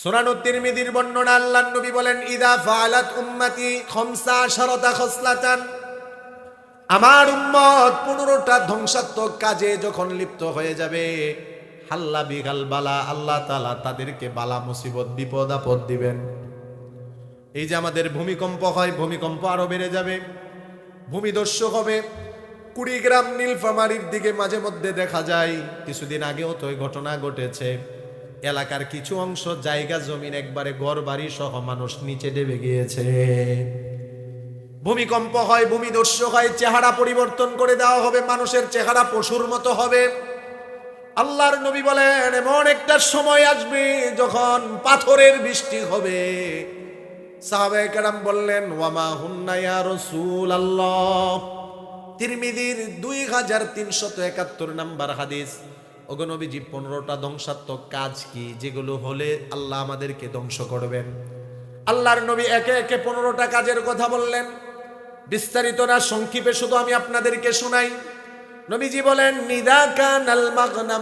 সুরানু তিরমিদির বর্ণনা আল্লাহ নবী বলেন, ইদা ফালাত উম্মতি খমসা শরতা খসলাতান। আমার উম্মত পনেরোটা ধ্বংসাত্মক কাজে যখন লিপ্ত হয়ে যাবে, হাল্লা বিগাল বালা আল্লাহ তালা তাদেরকে বালা, মুসিবত, বিপদ, আপদ দিবেন। এই যে আমাদের ভূমিকম্প হয়, ভূমিকম্প আরও বেড়ে যাবে, ভূমিদস্যু হবে। কুড়িগ্রাম নীলফামারির দিকে মাঝে মধ্যে দেখা যায়, কিছুদিন আগেও তো ঘটনা ঘটেছে। এলাকার কিছু অংশ জায়গা জমিন একবারে গড় বাড়ি সহ মানুষ নিচে ডেবে গিয়েছে। ভূমিকম্প হয়, ভূমিদস্যু হয়, চেহারা পরিবর্তন করে দেওয়া হবে, মানুষের চেহারা পশুর মতো হবে। আল্লাহর নবী বলেন, এমন একটা সময় আসবে যখন পাথরের বৃষ্টি হবে। সাহাবায়ে কেরাম বললেন, ওয়ামা হুন্নায়া রসুল আল্লাহ তিরমিদির দুই হাজার তিনশত একাত্তর নাম্বার হাদিস। ওগনবীজি পনেরোটা ধ্বংসাত্মক কাজ কি? যেগুলো হলে আল্লাহ আমাদেরকে ধ্বংস করবেন। আল্লাহর নবী একে একে পনেরোটা কাজের কথা বললেন। বিস্তারিত না, সংক্ষেপে শুধু আমি আপনাদেরকে শোনাই। নবীজি বলেন, নিদা কান আল মাগনা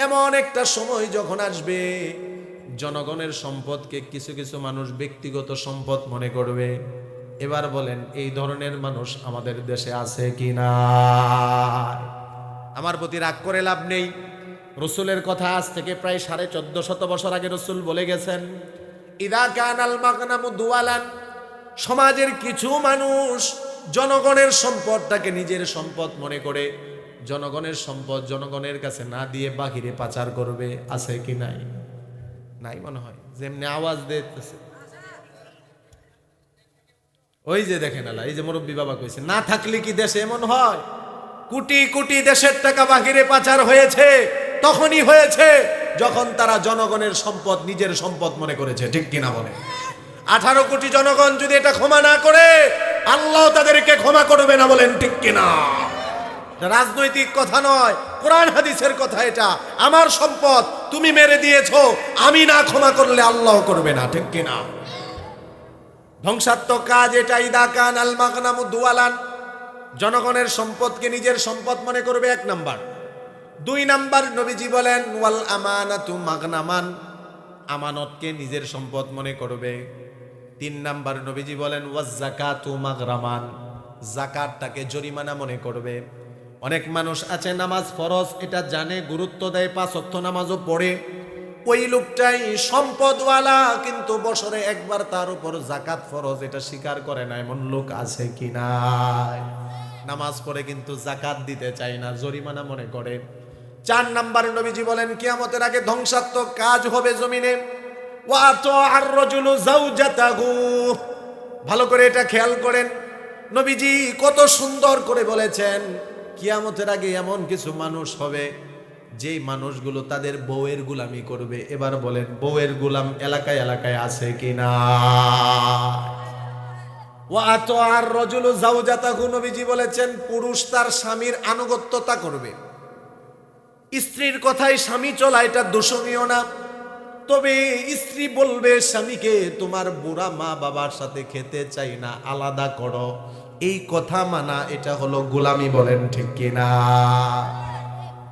এমন একটা সময় যখন আসবে, জনগণের সম্পদকে কিছু কিছু মানুষ ব্যক্তিগত সম্পদ মনে করবে। এবার বলেন, এই ধরনের মানুষ আমাদের দেশে আছে কি না আমার প্রতি রাগ করে লাভ নেই। রসুলের কথা আজ থেকে প্রায় সাড়ে চোদ্দ শত বছর আগে রসুল বলে গেছেন, ইদা কান আল মাগনামু দুয়ালান। সমাজের কিছু মানুষ জনগণের সম্পদটাকে নিজের সম্পদ মনে করে, জনগণের সম্পদ জনগণের কাছে না দিয়ে বাহিরে পাচার করবে, আছে কি নাই? নাই মনে হয়, যেমনি আওয়াজ দিতেছে। ওই যে দেখেন আলা এই যে মুরব্বী বাবা কইছে, না থাকলে কি দেশে এমন হয়? কোটি কোটি দেশের টাকা বাহিরে পাচার হয়েছে, তখনই হয়েছে যখন তারা জনগণের সম্পদ নিজের সম্পদ মনে করেছে, ঠিক কিনা বলে। আঠারো কোটি জনগণ যদি এটা ক্ষমা না করে, আল্লাহ তাদেরকে ক্ষমা করবে না বলেন, ঠিক কিনা? রাজনৈতিক কথা নয়, কোরআন হাদিসের কথা এটা। আমার সম্পদ তুমি মেরে দিয়েছ, আমি না ক্ষমা করলে আল্লাহ করবে না, ঠিক কিনা? ধ্বংসাত্মক কাজ এটা, ইদাকান আল মাগনামু দুয়ালান। জনগণের সম্পদকে নিজের সম্পদ মনে করবে এক নাম্বার। দুই নাম্বার নবীজি বলেন, ওয়াল আমানাতু মাগনামান আমানতকে নিজের সম্পদ মনে করবে। তিন নাম্বার নবীজি বলেন, ওয়াজ জাকাতু মাগরামান জাকাতটাকে জরিমানা মনে করবে। অনেক মানুষ আছে, নামাজ ফরজ, এটা জানে, গুরুত্ব দেয়, পাঁচ অক্ষ নামাজও পড়ে। ওই লোকটাই সম্পদওয়ালা, কিন্তু বছরে একবার তার উপর জাকাত ফরজ, এটা স্বীকার করে না এমন লোক আছে কি নাই। নামাজ পড়ে কিন্তু জাকাত দিতে চায় না, জরিমানা মনে করে। চার নাম্বার নবীজি বলেন, কিয়ামতের আগে ধ্বংসাত্মক কাজ হবে জমিনে। ভালো করে এটা খেয়াল করেন। নবীজি কত সুন্দর করে বলেছেন, কিয়ামতের আগে এমন কিছু মানুষ হবে যেই মানুষগুলো তাদের বউয়ের গুলামি করবে, এবার বলেন, বউয়ের গুলাম এলাকায় এলাকায় আছে কিনা? আর রজুলু জাউজাতাহু নবীজি বলেছেন, পুরুষ তার স্বামীর আনুগত্যতা করবে। স্ত্রীর কথায় স্বামী চলা এটা দোষণীয় না। তবে স্ত্রী বলবে, স্বামীকে তোমার বুড়া মা বাবার সাথে খেতে চাই না, আলাদা করো। এই কথা মানা এটা হলো গোলামি বলেন ঠিক কিনা?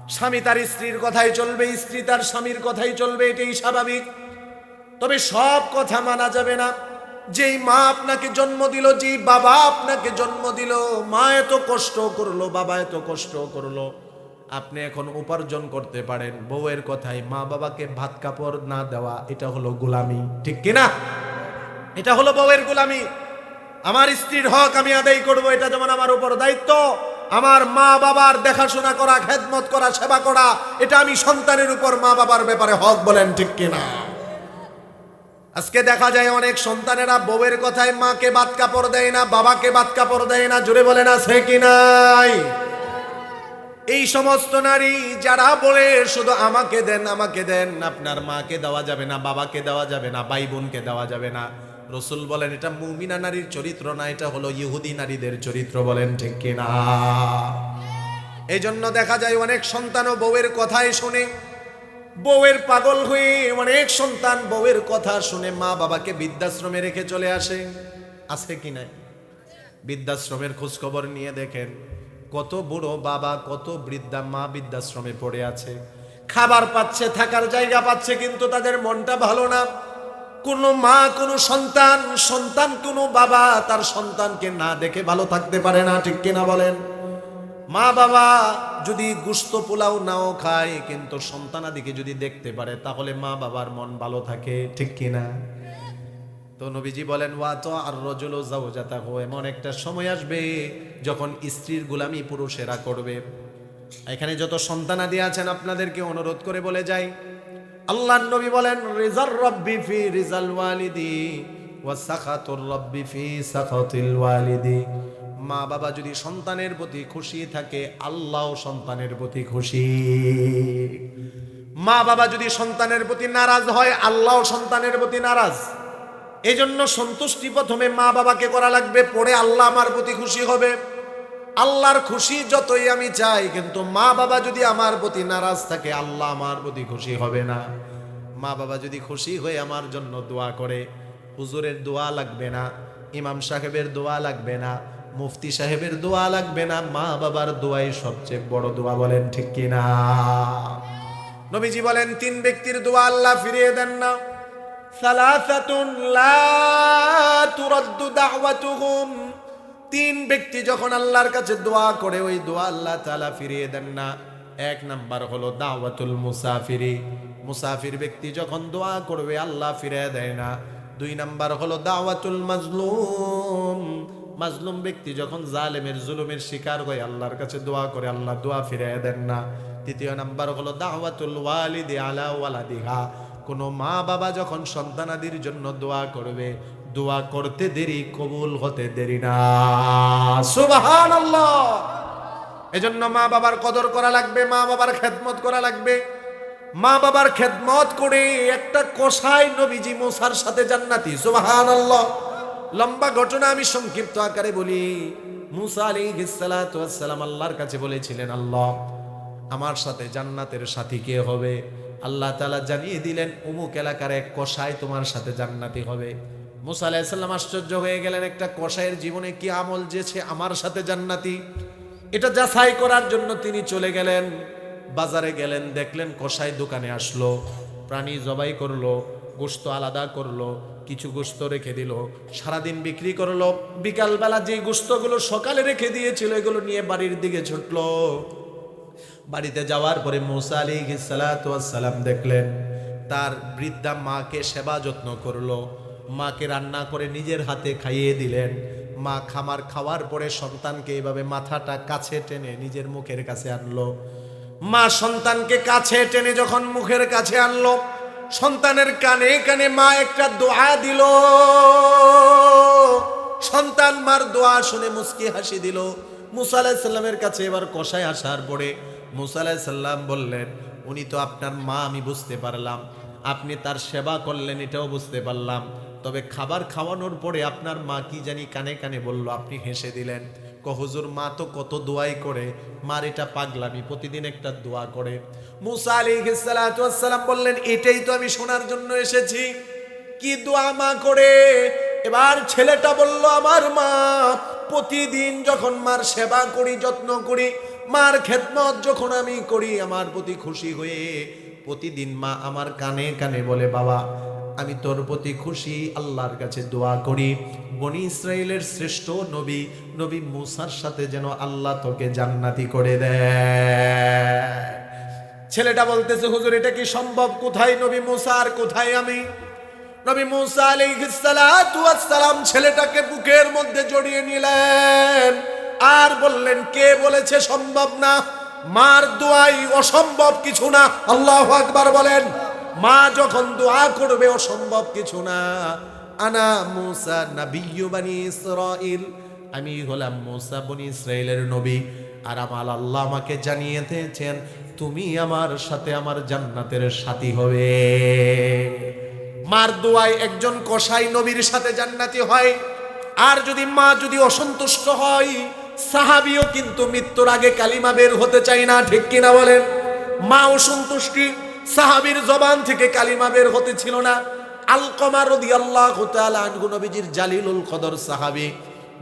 স্বামী তার স্ত্রীর কথাই চলবে, স্ত্রী তার স্বামীর কথাই চলবে, এটাই স্বাভাবিক। তবে সব কথা মানা যাবে না। যেই মা আপনাকে জন্ম দিল, যেই বাবা আপনাকে জন্ম দিল, মা এত কষ্ট করল, বাবা এত কষ্ট করল। আপনি এখন উপার্জন করতে পারেন। বউয়ের কথাই, মা বাবাকে ভাত কাপড় না দেওয়া, এটা হলো গোলামি। ঠিক কিনা? এটা হলো বউয়ের গোলামি। আমার স্ত্রীর হক আমি আদায় করব, এটা যেমন আমার উপর দায়িত্ব আমার মা বাবার দেখাশোনা করা, খেদমত করা, সেবা করা, এটা আমি সন্তানের উপর মা বাবার ব্যাপারে হক বলেন ঠিক কিনা? আজকে দেখা যায় অনেক সন্তানেরা বউয়ের কথায় মাকে বাদ কাপড় দেয় না, বাবাকে বাদ কাপড় দেয় না জুড়ে বলে না সে কি নাই? এই সমস্ত নারী যারা বলে শুধু আমাকে দেন আমাকে দেন, আপনার মাকে দেওয়া যাবে না, বাবাকে দেওয়া যাবে না, ভাই বোনকে দেওয়া যাবে না। রসুল বলেন, এটা মুমিনা নারীর চরিত্র না, এটা হলো ইহুদি নারীদের চরিত্র। বলেন, ঠিক কিনা? এই জন্য দেখা যায় অনেক সন্তানও বউয়ের কথাই শুনে। বউয়ের পাগল হয়ে অনেক সন্তান বউয়ের কথা শুনে মা বাবাকে বৃদ্ধাশ্রমে রেখে চলে আসে। আছে কি নাই? বৃদ্ধাশ্রমের খোঁজ খবর নিয়ে দেখেন, কত বুড়ো বাবা, কত বৃদ্ধা মা বৃদ্ধাশ্রমে পড়ে আছে। খাবার পাচ্ছে, থাকার জায়গা পাচ্ছে, কিন্তু তাদের মনটা ভালো না। কোনো মা, কোনো সন্তান সন্তান কোনো বাবা, তার সন্তানকে না দেখে ভালো থাকতে পারে না, ঠিক কিনা বলেন? মা, বাবা যদি গুস্ত পোলাও নাও খায়, কিন্তু সন্তানাদিকে যদি দেখতে পারে, তাহলে মা, বাবার মন ভালো থাকে, ঠিক কিনা? তো নবীজি বলেন, ওয়া তো আর রজল জাওজাতা হো এমন একটা সময় আসবে যখন স্ত্রীর গোলামি পুরুষেরা করবে। এখানে যত সন্তানাদি আছেন, আপনাদেরকে অনুরোধ করে বলে যাই আল্লাহর নবী বলেন রিজাল রব্বি ফি রিজাল ওয়ালিদি ওয়া সাখাতুর রব্বি ফি সাখাতিল ওয়ালিদি। মা বাবা যদি সন্তানের প্রতি খুশি থাকে, আল্লাহও সন্তানের প্রতি খুশি। মা বাবা যদি সন্তানের প্রতি নারাজ হয়, আল্লাহও সন্তানের প্রতি নারাজ। এই জন্য সন্তুষ্টি প্রথমে মা বাবাকে করা লাগবে, পরে আল্লাহ আমার প্রতি খুশি হবে। আল্লাহর খুশি যতই আমি চাই, কিন্তু মা বাবা যদি আমার প্রতি নারাজ থাকে, আল্লাহ আমার প্রতি খুশি হবে না। মা বাবা যদি খুশি হয়ে আমার জন্য দোয়া করে, হুজুরের দোয়া লাগবে না, ইমাম সাহেবের দোয়া লাগবে না, মুফতি সাহেবের দোয়া লাগবে না, মা বাবার দোয়াই সবচেয়ে বড় দোয়া বলেন ঠিক কিনা নবীজি বলেন, তিন ব্যক্তির দোয়া আল্লাহ ফিরিয়ে দেন না। সালাসাতুন লা তুরাদ্দু দাওয়াতুহুম। তিন ব্যক্তি যখন আল্লাহর কাছে দোয়া করে, ওই দোয়া আল্লাহ তালা ফিরিয়ে দেন না। এক নাম্বার হলো দাওয়াতুল মুসাফিরি। মুসাফির ব্যক্তি যখন দোয়া করবে, আল্লাহ ফিরিয়ে দেয় না। দুই নাম্বার হলো দাওয়াতুল মাজলুম। মাজলুম ব্যক্তি যখন জালেমের জুলুমের শিকার হয়ে আল্লাহর কাছে দোয়া করে, আল্লাহ দোয়া ফিরিয়ে দেন না। তৃতীয় নাম্বার হলো দাওয়াতুল ওয়ালিদি আলা ওয়ালাদিহা। কোনো মা বাবা যখন সন্তানাদির জন্য দোয়া করবে দোয়া করতে দেরি, কবুল হতে দেরি না। সুবাহান এজন্য মা বাবার কদর করা লাগবে, মা বাবার খেদমত করা লাগবে। মা বাবার খেদমত করে একটা কষাই নবীজি মোসার সাথে জান্নাতি। সুবাহান লম্বা ঘটনা আমি সংক্ষিপ্ত আকারে বলি। মুসা আলী সালাম আল্লাহর কাছে বলেছিলেন, আল্লাহ, আমার সাথে জান্নাতের সাথী কে হবে? আল্লাহ তালা জানিয়ে দিলেন, অমুক এলাকার এক কষাই তোমার সাথে জান্নাতি হবে। মুসা আলাহিসাল্লাম আশ্চর্য হয়ে গেলেন, একটা কষাইয়ের জীবনে কি আমল যেছে আমার সাথে জান্নাতি? এটা যাচাই করার জন্য তিনি চলে গেলেন, বাজারে গেলেন, দেখলেন কষাই দোকানে আসলো, প্রাণী জবাই করল গোস্ত আলাদা করল, কিছু গোস্ত রেখে দিল, সারাদিন বিক্রি করল, বিকালবেলা যে গোস্তগুলো সকালে রেখে দিয়েছিল, এগুলো নিয়ে বাড়ির দিকে ছুটলো। বাড়িতে যাওয়ার পরে মুসা আলী সালাম দেখলেন, তার বৃদ্ধা মাকে সেবা যত্ন করল মাকে রান্না করে নিজের হাতে খাইয়ে দিলেন। মা খামার খাওয়ার পরে সন্তানকে এভাবে মাথাটা কাছে টেনে নিজের মুখের কাছে আনলো। মা সন্তানকে কাছে টেনে যখন মুখের কাছে আনলো, সন্তানের কানে কানে মা একটা দোয়া দিল। সন্তান মার দোয়া শুনে মুস্কি হাসি দিল। মুসা কাছে এবার কষায় আসার পরে মুসা বললেন, উনি তো আপনার মা, আমি বুঝতে পারলাম। আপনি তার সেবা করলেন, এটাও বুঝতে পারলাম। তবে খাবার খাওয়ানোর পরে আপনার মা কি জানি কানে কানে বলল, আপনি হেসে দিলেন। কহজুর মা তো কত দোয়াই করে। মার এটা পাগলামি, প্রতিদিন একটা দোয়া করে। মুসা আলী সালাম বললেন, এটাই তো আমি শোনার জন্য এসেছি। কি দোয়া মা করে? এবার ছেলেটা বলল, আমার মা, প্রতিদিন যখন মার সেবা করি, যত্ন করি, মার খেদমত যখন আমি করি, আমার প্রতি খুশি হয়ে প্রতিদিন মা আমার কানে কানে বলে, বাবা আমি তোর প্রতি খুশি, আল্লাহর কাছে দোয়া করি। বনি ইসরায়েলের শ্রেষ্ঠ নবী নবী মুসার সাথে যেন আল্লাহ তোকে জান্নাতি করে দেয়। ছেলেটা বলতেছে, হুজুর, এটা কি সম্ভব? কোথায় নবী মুসা আর কোথায় আমি? নবী মুসা আলাইহিসসালাম ছেলেটাকে বুকের মধ্যে জড়িয়ে নিলেন। আর বললেন, কে বলেছে সম্ভব না? মার দোয়াই অসম্ভব কিছু না। আল্লাহ আকবার বলেন। মা যখন দোয়া করবে অসম্ভব কিছু না। আনা মুসা নাবিয়্যু বানি ইসরাইল আমি হলাম মুসা বনি ইসরাইলের নবী। আর আমার আল্লাহ আমাকে জানিয়ে দিয়েছেন, তুমি আমার সাথে আমার জান্নাতের সাথী হবে। মার দোয়ায় একজন কসাই নবীর সাথে জান্নাতি হয়। আর যদি মা যদি অসন্তুষ্ট হয়, সাহাবিও কিন্তু মৃত্যুর আগে কালিমা বের হতে চায় না, ঠিক কিনা বলেন? মা অসন্তুষ্টি সাহাবির জবান থেকে কালিমা বের হতে ছিল না। আলকমা রদি আল্লাহ আনহু নবীজির জালিলুল কদর সাহাবি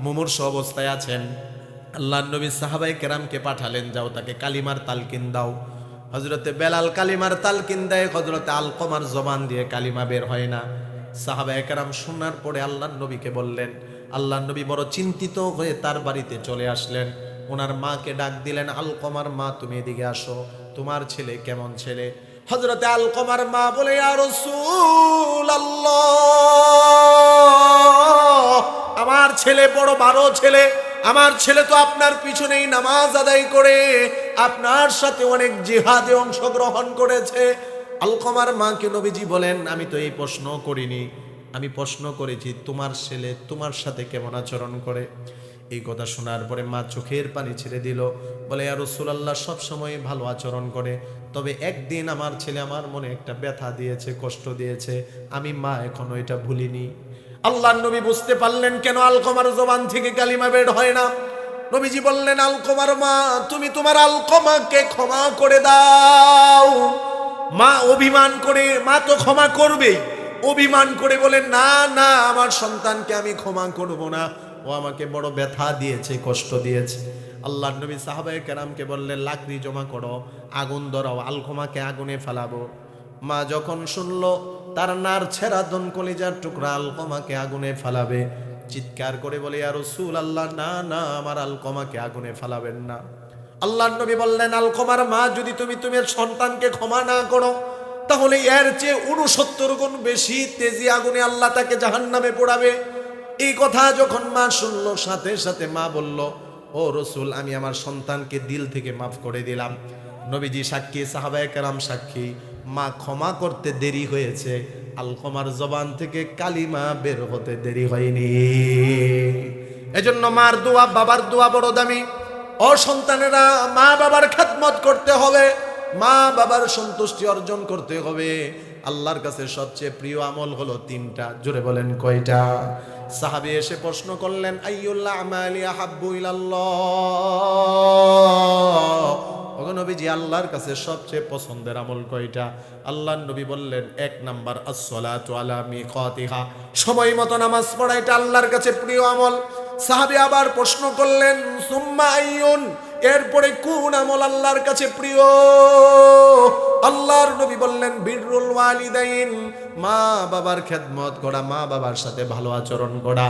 মুমূর্ষ অবস্থায় আছেন। আল্লাহ নবী সাহাবাই কেরামকে পাঠালেন, যাও তাকে কালিমার তালকিন দাও। হজরতে বেলাল কালিমার তালকিন দেয় হজরতে আলকমার জবান দিয়ে কালিমা বের হয় না। সাহাবা একরাম শোনার পরে আল্লাহ নবীকে বললেন, আল্লাহ নবী বড় চিন্তিত হয়ে তার বাড়িতে চলে আসলেন। ওনার মাকে ডাক দিলেন, আলকমার মা, তুমি এদিকে আসো, তোমার ছেলে কেমন ছেলে? হজরতে আলকমার মা বলে আর আমার ছেলে বড় বারো ছেলে, আমার ছেলে তো আপনার পিছনেই নামাজ আদায় করে, আপনার সাথে অনেক জিহাদে অংশগ্রহণ করেছে। আলকমার মাকে নবীজি বলেন, আমি তো এই প্রশ্ন করিনি। আমি প্রশ্ন করেছি, তোমার ছেলে তোমার সাথে কেমন আচরণ করে? এই কথা শোনার পরে মা চোখের পানি ছেড়ে দিল। বলে আর রসুলাল্লাহ সবসময় ভালো আচরণ করে। তবে একদিন আমার ছেলে আমার মনে একটা ব্যথা দিয়েছে, কষ্ট দিয়েছে। আমি মা এখনও এটা ভুলিনি। আল্লাহ নবী বুঝতে পারলেন কেন আলকমার জবান থেকে কালিমা বের হয় না। নবীজি বললেন, আলকমার মা, তুমি তোমার আলকমাকে ক্ষমা করে দাও। মা অভিমান করে, মা তো ক্ষমা করবেই। অভিমান করে বলে না না, আমার সন্তানকে আমি ক্ষমা করব না। ও আমাকে বড় ব্যথা দিয়েছে, কষ্ট দিয়েছে। আল্লাহ নবী সাহাবায়ে কেরামকে বললেন লাকড়ি জমা করো, আগুন ধরাও আলকমাকে আগুনে ফেলাবো। মা যখন শুনলো, তার নার ছেঁড়া দন কলিজার টুকরা আলকমাকে আগুনে ফেলাবে। চিৎকার করে বলে আর রসুল আল্লাহ না না, আমার আলকমাকে আগুনে ফেলাবেন না। আল্লাহ নবী বললেন আলকমার মা, যদি তুমি তুমি সন্তানকে ক্ষমা না করো, তাহলে এর চেয়ে উনসত্তর গুণ বেশি তেজি আগুনে আল্লাহ তাকে জাহান নামে পোড়াবে। এই কথা যখন মা শুনলো, সাথে সাথে মা বলল, ও রসুল, আমি আমার সন্তানকে দিল থেকে মাফ করে দিলাম। নবীজি সাক্ষী, সাহাবায় কালাম সাক্ষী, মা ক্ষমা করতে দেরি হয়েছে। আলকমার জবান থেকে কালিমা বের হতে দেরি হয়নি। এজন্য মার দোয়া, বাবার দোয়া বড় দামি। ও সন্তানেরা মা বাবার খেদমত করতে হবে, মা বাবার সন্তুষ্টি অর্জন করতে হবে। আল্লাহর কাছে সবচেয়ে প্রিয় আমল হলো তিনটা। জোরে বলেন কয়টা? সাহাবি এসে প্রশ্ন করলেন আইয়ুল্লাহ আমালি আহাব্বু ইলাল্লাহ? নবীজি, আল্লাহর কাছে সবচেয়ে পছন্দের আমল কয়টা? আল্লাহ নবী বললেন, এক নাম্বার, আসসালাতু আলা মিকাতিহা। সময় মতো নামাজ পড়া, এটা আল্লাহর কাছে প্রিয় আমল। সাহাবী আবার প্রশ্ন করলেন, সুম্মা আইয়ুন? এরপরে কোন আমল আল্লাহর কাছে প্রিয়? আল্লাহর নবী বললেন, বিররুল ওয়ালিদাইন। মা বাবার খেদমত করা মা বাবার সাথে ভালো আচরণ করা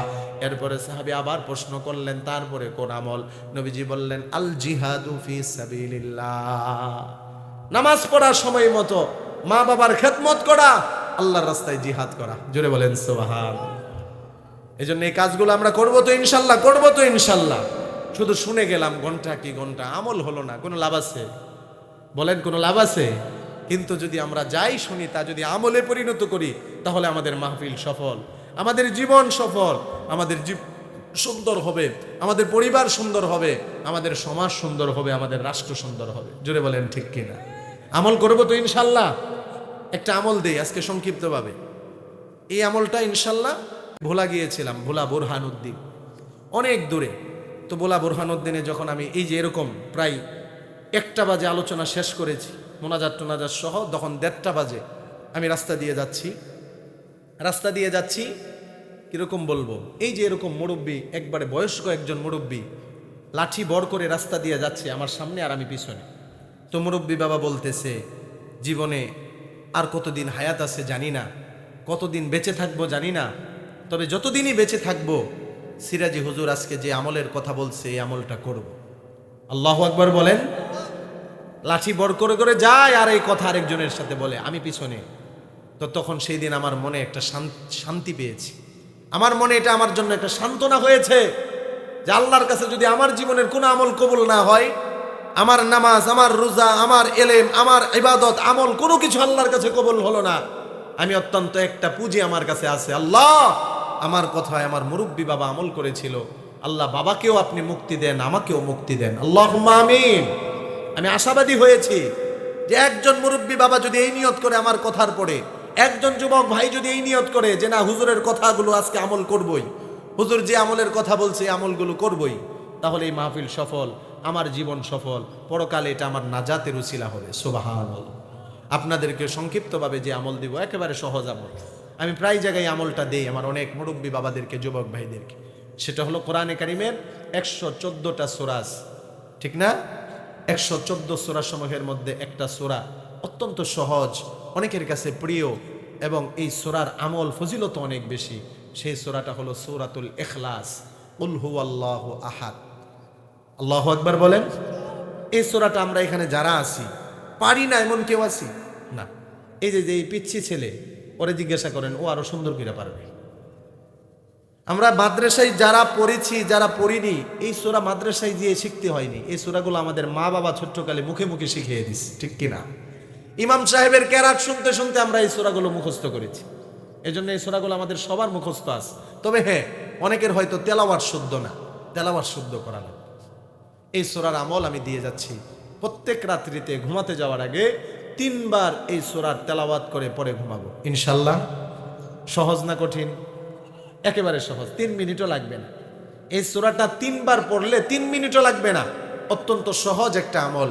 এরপরে সাহাবী আবার প্রশ্ন করলেন, তারপরে কোন আমল? নবীজি বললেন, আল জিহাদু ফি সাবিলিল্লাহ। নামাজ পড়ার সময় মতো মা বাবার খেদমত করা আল্লাহর রাস্তায় জিহাদ করা। জোরে বলেন, সুবহান। এই জন্য এই কাজগুলো আমরা করব তো ইনশাল্লাহ, করব তো ইনশাল্লাহ। শুধু শুনে গেলাম, ঘণ্টা কি ঘণ্টা? আমল হলো না, কোনো লাভ আছে? বলেন, কোনো লাভ আছে? কিন্তু যদি আমরা যাই শুনি, তা যদি আমলে পরিণত করি, তাহলে আমাদের মাহফিল সফল। আমাদের জীবন সফল। আমাদের সুন্দর হবে। আমাদের পরিবার সুন্দর হবে। আমাদের সমাজ সুন্দর হবে। আমাদের রাষ্ট্র সুন্দর হবে। জোরে বলেন ঠিক কিনা? আমল করব তো ইনশাল্লাহ। একটা আমল দেই, আজকে সংক্ষিপ্তভাবে। এই আমলটা ইনশাল্লাহ ভোলা গিয়েছিলাম, ভোলা বোরহানুদ্দিন। অনেক দূরে। তো ভোলা বোরহানুদ্দিনে যখন আমি এই যে এরকম প্রায় একটা বাজে আলোচনা শেষ করেছি মোনাজাত টোনাজাত সহ তখন দেড়টা বাজে। আমি রাস্তা দিয়ে যাচ্ছি। রাস্তা দিয়ে যাচ্ছি, কীরকম বলব? এই যে এরকম মুরব্বী, একবারে বয়স্ক একজন মুরব্বী, লাঠি বড় করে রাস্তা দিয়ে যাচ্ছে আমার সামনে আর আমি পিছনে। তো মুরব্বী বাবা বলতেছে, জীবনে আর কতদিন হায়াত আছে জানি না, কতদিন বেঁচে থাকব জানি না, তবে যতদিনই বেঁচে থাকব, সিরাজি হুজুর আজকে যে আমলের কথা বলছে, এই আমলটা করব। আল্লাহ আকবর বলেন। লাঠি বড় করে করে যায় আর এই কথা আরেকজনের সাথে বলে, আমি পিছনে। তো তখন সেই দিন আমার মনে একটা শান্তি পেয়েছি। আমার মনে এটা আমার জন্য একটা সান্ত্বনা হয়েছে যে আল্লাহর কাছে যদি আমার জীবনের কোনো আমল কবুল না হয়, আমার নামাজ, আমার রোজা, আমার এলেম, আমার ইবাদত, আমল, কোনো কিছু আল্লাহর কাছে কবুল হলো না। আমি অত্যন্ত একটা পুঁজি আমার কাছে আছে। আল্লাহ আমার কথায় আমার মুরব্বী বাবা আমল করেছিল। আল্লাহ বাবাকেও আপনি মুক্তি দেন, আমাকেও মুক্তি দেন। আল্লাহ আমিন। আমি আশাবাদী হয়েছি যে একজন মুরব্বী বাবা যদি এই নিয়ত করে আমার কথার পরে, একজন যুবক ভাই যদি এই নিয়ত করে যে না, হুজুরের কথাগুলো আজকে আমল করবই, হুজুর যে আমলের কথা বলছে আমলগুলো করবই, তাহলে এই মাহফিল সফল, আমার জীবন সফল, পরকালে এটা আমার নাজাতের উচিলা হবে সুবাহান আপনাদেরকে সংক্ষিপ্তভাবে যে আমল দিব, একেবারে সহজ আমল। আমি প্রায় জায়গায় আমলটা দেই আমার অনেক মুরব্বী বাবাদেরকে, যুবক ভাইদেরকে। সেটা হলো কোরআনে কারিমের একশো চোদ্দোটা সোরাজ, ঠিক না? একশো চোদ্দ সমূহের মধ্যে একটা সোরা অত্যন্ত সহজ, অনেকের কাছে প্রিয় এবং এই সোরার আমল ফজিলত অনেক বেশি। সেই সোরাটা হলো সৌরাতুল এখলাস উলহু আল্লাহ আহাদ। আল্লাহ একবার বলেন, এই সোরাটা আমরা এখানে যারা আছি, পারি না এমন কেউ আছি? না। এই যে যে পিচ্ছি ছেলে, ওরে জিজ্ঞাসা করেন, ও আরও সুন্দর করে পারবে। আমরা মাদ্রাসায় যারা পড়েছি, যারা পড়িনি, এই সোরা মাদ্রাসায় গিয়ে শিখতে হয়নি। এই সোরাগুলো আমাদের মা বাবা ছোট্টকালে মুখে মুখে শিখিয়ে দিস ঠিক কিনা? ইমাম সাহেবের ক্যারাট শুনতে শুনতে আমরা এই সোরাগুলো মুখস্থ করেছি। এই জন্য এই সোরাগুলো আমাদের সবার মুখস্থ আছে। তবে হ্যাঁ অনেকের হয়তো তেলাওয়ার শুদ্ধ না। তেলাওয়ার শুদ্ধ করা এই সোরার আমল আমি দিয়ে যাচ্ছি। প্রত্যেক রাত্রিতে ঘুমাতে যাওয়ার আগে তিনবার এই সোরার তেলাওয়াত করে পরে ঘুমাবো। ইনশাল্লাহ সহজ না কঠিন? একেবারে সহজ। তিন মিনিটও লাগবে না। এই সোরাটা তিনবার পড়লে তিন মিনিটও লাগবে না। অত্যন্ত সহজ একটা আমল।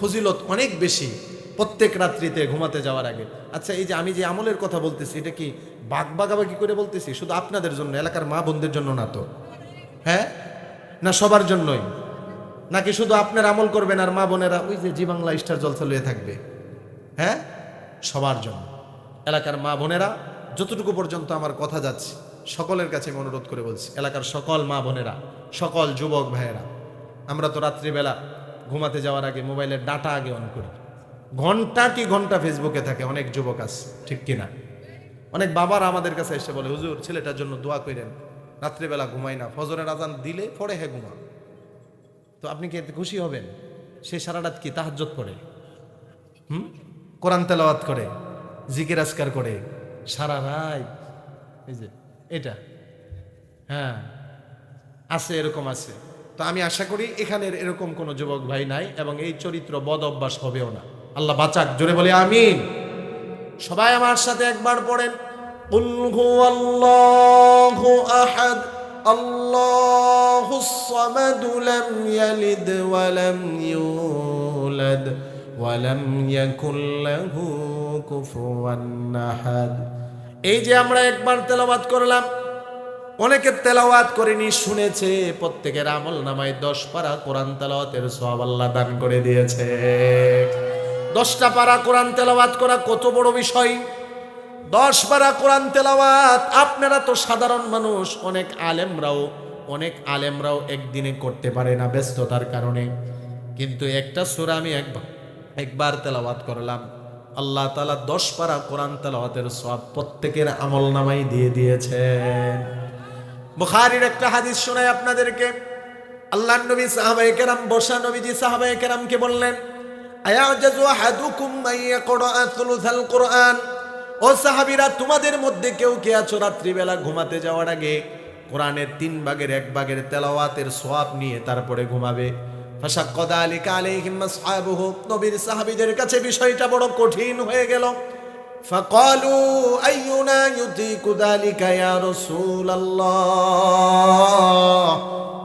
ফজিলত অনেক বেশি প্রত্যেক রাত্রিতে ঘুমাতে যাওয়ার আগে। আচ্ছা এই যে আমি যে আমলের কথা বলতেছি, এটা কি বাঘ বাগাবাগি করে বলতেছি? শুধু আপনাদের জন্য, এলাকার মা বোনদের জন্য না তো? হ্যাঁ? না সবার জন্যই? নাকি শুধু আপনার আমল করবেন আর মা বোনেরা? ওই যে জি বাংলা স্টার জলসা লয়ে থাকবে। হ্যাঁ? সবার জন্য। এলাকার মা বোনেরা, যতটুকু পর্যন্ত আমার কথা যাচ্ছে সকলের কাছে আমি অনুরোধ করে বলছি, এলাকার সকল মা বোনেরা, সকল যুবক ভাইয়েরা, আমরা তো রাত্রিবেলা ঘুমাতে যাওয়ার আগে মোবাইলের ডাটা আগে অন করি। ঘণ্টা কি ঘণ্টা ফেসবুকে থাকে, অনেক যুবক আছে, ঠিক কিনা? অনেক বাবারা আমাদের কাছে এসে বলে, হুজুর, ছেলেটার জন্য দোয়া করেন, রাত্রিবেলা ঘুমাই না, ফজরের আজান দিলে পরে হে ঘুমা। তো আপনি কি এতে খুশি হবেন? সে সারা রাত কি তাহাজ্জত করে হুম? কোরআন তেলাওয়াত করে, জিকির আসকার করে, সারা রাত, এই যে এটা হ্যাঁ আছে এরকম আছে তো আমি আশা করি এখানের এরকম কোনো যুবক ভাই নাই এবং এই চরিত্র বদ অভ্যাস হবেও না আল্লাহ বাঁচাক জোরে বলে আমিন সবাই আমার সাথে একবার পড়েন قل هو الله أحد الله الصمد لم يلد ولم يولد ولم يكن له كفوا أحد এই যে আমরা একবার তেলাওয়াত করলাম, অনেকে তেলাওয়াত করেনি, শুনেছে, প্রত্যেকের আমল নামায় দশ পারা কোরআন তেলাওয়াতের সব আল্লাহ দান করে দিয়েছে। দশটা পারা কোরআন তেলাওয়াত করা কত বড় বিষয়। দশ পারা কোরআন তেলাওয়াত, আপনারা তো সাধারণ মানুষ, অনেক আলেমরাও অনেক আলেমরাও একদিনে করতে পারে না ব্যস্ততার কারণে। কিন্তু একটা সুরা আমি একবার একবার তেলাওয়াত করলাম। আল্লাহ তালা দশ পারা কোরআন তেলাওয়াতের সব প্রত্যেকের আমল নামাই দিয়ে দিয়েছেন। বুখারির একটা হাদিস শোনায় আপনাদেরকে। আল্লাহ নবী সাহাবায়ে কেরাম বসা নবীজি সাহাবায়ে কেরামকে বললেন তোমাদের মধ্যে কেউ কে আছো রাত্রিবেলা ঘুমাতে যাওয়ার আগে কোরআনের তিন ভাগের এক ভাগের তেলাওয়াতের নিয়ে তারপরে ঘুমাবে? ফাশাক্কাদা নবীর সাহাবীদের কাছে বিষয়টা বড় কঠিন হয়ে গেল।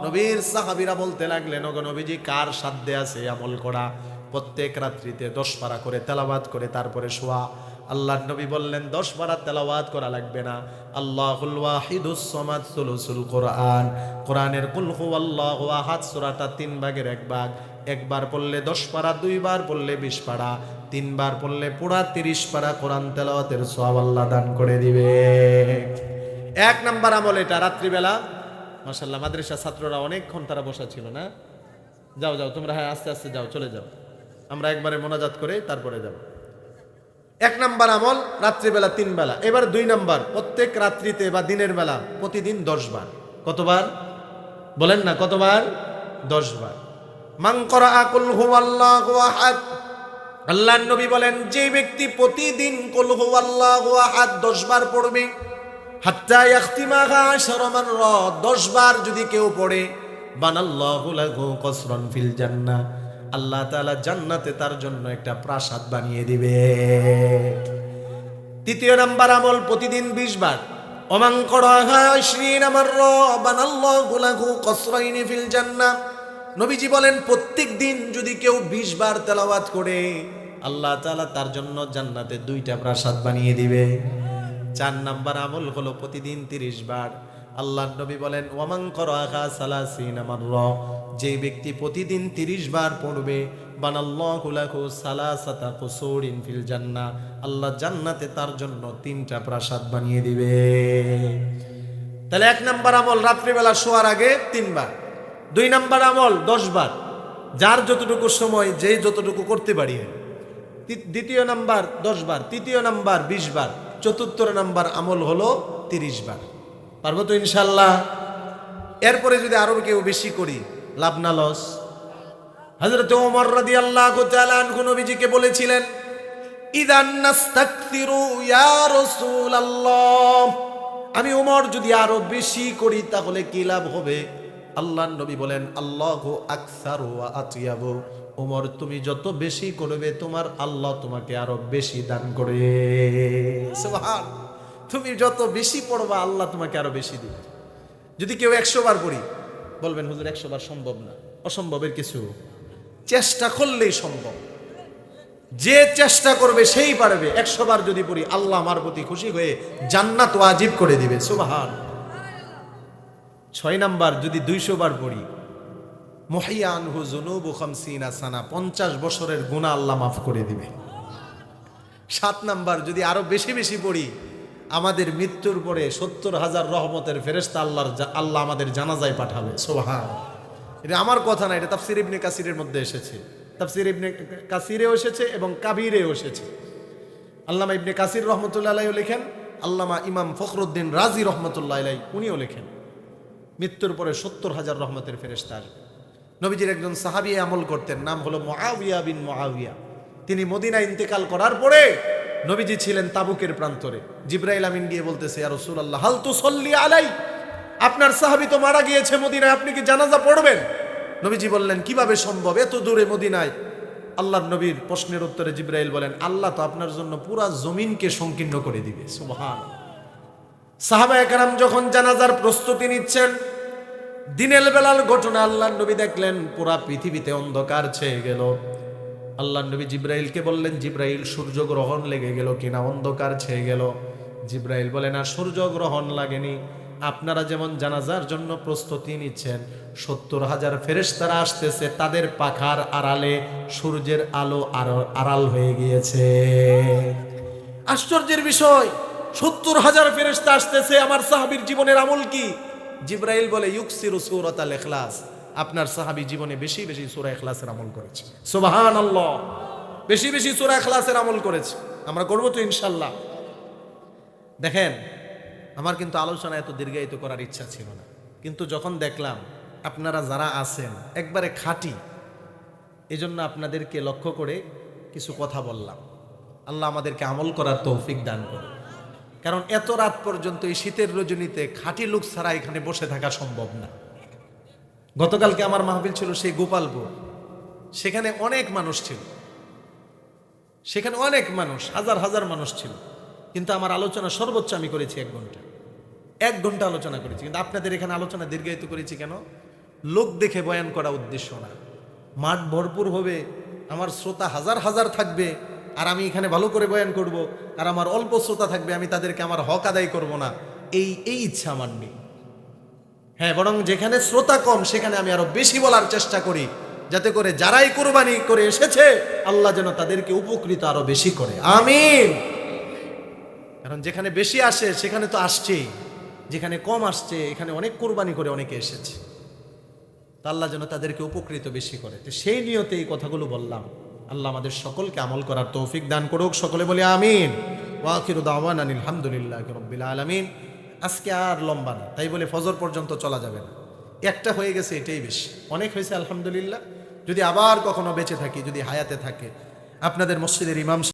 নবীর সাহাবীরা বলতে লাগলেন নবীজি, কার সাধ্যে আছে আমল করা? প্রত্যেক রাত্রিতে দশ পারা করে তেলাওয়াত করে তারপরে শোয়া। আল্লাহ নবী বললেন, দশ পারা তেলাওয়াত করা লাগবে না। আল্লাহুল কোরআন। কোরআনের কুল হুয়াল্লাহু আহাদ, সূরাটা তিন ভাগের এক ভাগ। একবার পড়লে দশ পারা, দুইবার পড়লে বিশ পারা। তিনবার পড়লে পুরা তিরিশ পারা কোরআন তেলাওয়াতের সওয়াব আল্লাহ দান করে দিবে। এক নাম্বার আমল এটা, রাত্রিবেলা। মাশাল্লাহ মাদ্রাসা ছাত্ররা অনেকক্ষণ তারা বসা ছিল না? যাও যাও, তোমরা হ্যাঁ আস্তে আস্তে যাও, চলে যাও। আমরা একবারে মোনাজাত করে তারপরে যাব। এক নাম্বার আমল, রাত্রিবেলা তিন বেলা। এবার দুই নাম্বার, প্রত্যেক রাত্রিতে বা দিনের বেলা, প্রতিদিন দশ বার। কতবার? বলেন না, কতবার? দশ বার। মাংকরা আকুল হুয়াল্লাহু আল্লাহ নবী বলেন, যে ব্যক্তি প্রতিদিন কুল হুয়াল্লাহু আহাদ দশ বার পড়বে, হাত্তা ইয়াখতিমাহা আশারা মাররা, দশ বার যদি কেউ পড়ে, বানাল্লাহু লাহু কসরান ফিল জান্নাহ। আল্লাহ তাআলা জান্নাতে তার জন্য একটা প্রাসাদ বানিয়ে দিবে। তৃতীয় নাম্বার আমল প্রতিদিন বিশ বার অমাং ফিল জান্নাহ। নবীজি বলেন, প্রত্যেক দিন যদি কেউ বিশ বার তেলাওয়াত করে, আল্লাহ তাআলা তার জন্য জান্নাতে দুইটা প্রাসাদ বানিয়ে দিবে। চার নাম্বার আমল হলো প্রতিদিন তিরিশ বার। আল্লাহ নবী বলেন ওয়ামাং করাহা সালাসিন আমার যে ব্যক্তি প্রতিদিন তিরিশ বার পড়বে, বানাল্লাহু লাহু সালাসাতা কুসুরিন ফিল জান্নাহ, আল্লাহ জান্নাতে তার জন্য তিনটা প্রাসাদ বানিয়ে দিবে। তাহলে এক নাম্বার আমল রাত্রিবেলা শোয়ার আগে তিনবার, দুই নাম্বার আমল দশ বার যার যতটুকু সময় যে যতটুকু করতে পারি। দ্বিতীয় নাম্বার দশ বার তৃতীয় নাম্বার বিশ বার চতুর্থ নাম্বার আমল হলো তিরিশ বার পারব তো ইনশাল্লাহ এরপরে যদি আরও কেউ বেশি করি লাভ না লস। হজরত ওমর রাদি আল্লাহ নবীজিকে বলেছিলেন আমি ওমর যদি আরও বেশি করি তাহলে কি লাভ হবে? আল্লাহ নবী বলেন, আল্লাহ আকসার আতিয়াবু। ওমর, তুমি যত বেশি করবে, তোমার আল্লাহ তোমাকে আরও বেশি দান করে। তুমি যত বেশি পড়বা, আল্লাহ তোমাকে আরও বেশি দিবে। যদি কেউ একশো বার পড়ি বলবেন হুজুর একশো বার সম্ভব না। অসম্ভবের কিছু। চেষ্টা করলেই সম্ভব। যে চেষ্টা করবে সেই পারবে। একশো বার যদি পড়ি আল্লাহ আমার প্রতি খুশি হয়ে জান্নাত ওয়াজিব করে দিবে। সুবাহান। ছয় নাম্বার যদি দুইশো বার পড়ি মহিয়ানহু জুনুবু খামসিনা সানা পঞ্চাশ বছরের গুণা আল্লাহ মাফ করে দিবে। সাত নাম্বার যদি আরও বেশি বেশি পড়ি আমাদের মৃত্যুর পরে সত্তর হাজার রহমতের ফেরেস্তা আল্লাহর আল্লাহ আমাদের জানাজায় পাঠাবে। সোহান এটা আমার কথা না, এটা তাফসির ইবনে কাসিরের মধ্যে এসেছে। তাফসির ইবনে কাসিরেও এসেছে এবং কাবিরেও এসেছে। আল্লামা ইবনে কাসির রহমতুল্লাহ আলাইও লেখেন, আল্লামা ইমাম ফখরুদ্দিন রাজি রহমতুল্লাহ আলাই উনিও লেখেন, মৃত্যুর পরে সত্তর হাজার রহমতের ফেরেস্তা আসবে। নবীজির একজন সাহাবি আমল করতেন, নাম হলো মুআবিয়া বিন মুআবিয়া তিনি মদিনা ইন্তেকাল করার পরে নবীজি ছিলেন তাবুকের প্রান্তরে। জিব্রাইল আমিন গিয়ে বলতেছে আর রাসূলুল্লাহ, হাল তু সল্লি আলাই? আপনার সাহাবি তো মারা গিয়েছে মদিনায়, আপনি কি জানাজা পড়বেন? নবীজি বললেন, কীভাবে সম্ভব? এত দূরে মদিনায়? আল্লাহর নবীর প্রশ্নের উত্তরে জিব্রাইল বলেন, আল্লাহ তো আপনার জন্য পুরা জমিনকে সংকীর্ণ করে দিবে। সুবহান সাহাবা একরাম যখন জানাজার প্রস্তুতি নিচ্ছেন দিনের বেলার ঘটনা আল্লাহ নবী দেখলেন, পুরা পৃথিবীতে অন্ধকার ছেয়ে গেল। আল্লাহ নবী জিব্রাইলকে বললেন, জিব্রাইল সূর্য গ্রহণ লেগে গেল কিনা? অন্ধকার ছেয়ে গেল। জিব্রাইল বলে না সূর্য গ্রহণ লাগেনি। আপনারা যেমন জানাজার জন্য প্রস্তুতি নিচ্ছেন, সত্তর হাজার ফেরেশতারা আসতেছে, তাদের পাখার আড়ালে সূর্যের আলো আড়- আড়াল হয়ে গিয়েছে। আশ্চর্যের বিষয়, সত্তর হাজার ফেরেস্তা আসতেছে। আমার সাহাবীর জীবনের আমল কি? জিব্রাইল বলে, ইউকসিরু সূরাত আল ইখলাস। আপনার সাহাবী জীবনে বেশি বেশি সূরা ইখলাসের আমল করেছে। সুবহানাল্লাহ। বেশি বেশি সূরা ইখলাসের আমল করেছে। আমরা করব তো ইনশাল্লাহ দেখেন, আমার কিন্তু আলোচনা এত দীর্ঘায়িত করার ইচ্ছা ছিল না। কিন্তু যখন দেখলাম আপনারা যারা আছেন, একবারে খাঁটি, এজন্য আপনাদেরকে লক্ষ্য করে কিছু কথা বললাম। আল্লাহ আমাদেরকে আমল করার তৌফিক দান করে কারণ এত রাত পর্যন্ত এই শীতের রজনীতে খাঁটি লোক ছাড়া এখানে বসে থাকা সম্ভব না। গতকালকে আমার মাহফিল ছিল সেই গোপালপুর। সেখানে অনেক মানুষ ছিল। সেখানে অনেক মানুষ, হাজার হাজার মানুষ ছিল। কিন্তু আমার আলোচনা সর্বোচ্চ আমি করেছি এক ঘণ্টা। এক ঘণ্টা আলোচনা করেছি। কিন্তু আপনাদের এখানে আলোচনা দীর্ঘায়িত করেছি কেন? লোক দেখে বয়ান করা উদ্দেশ্য না। মাঠ ভরপুর হবে, আমার শ্রোতা হাজার হাজার থাকবে, আর আমি এখানে ভালো করে বয়ান করব, আর আমার অল্প শ্রোতা থাকবে, আমি তাদেরকে আমার হক আদায় করব না। এই এই ইচ্ছা আমার নেই। হ্যাঁ বরং যেখানে শ্রোতা কম, সেখানে আমি আরও বেশি বলার চেষ্টা করি। যাতে করে যারাই কোরবানি করে এসেছে, আল্লাহ যেন তাদেরকে উপকৃত আরও বেশি করে। আমিন। কারণ যেখানে বেশি আসে, সেখানে তো আসছেই। যেখানে কম আসছে, এখানে অনেক কোরবানি করে অনেকে এসেছে। আল্লাহ যেন তাদেরকে উপকৃত বেশি করে। তো সেই নিয়তে এই কথাগুলো বললাম। আল্লাহ আমাদের সকলকে আমল করার তৌফিক দান করুক। সকলে বলে আমিন। ওয়াকিরু দাওয়ান আলহামদুলিল্লাহ রব্বিল আলামিন। আজকে আর লম্বা না। তাই বলে ফজর পর্যন্ত চলা যাবে না। একটা হয়ে গেছে এটাই বেশি। অনেক হয়েছে, আলহামদুলিল্লাহ। যদি আবার কখনো বেঁচে থাকি, যদি হায়াতে থাকে, আপনাদের মসজিদের ইমাম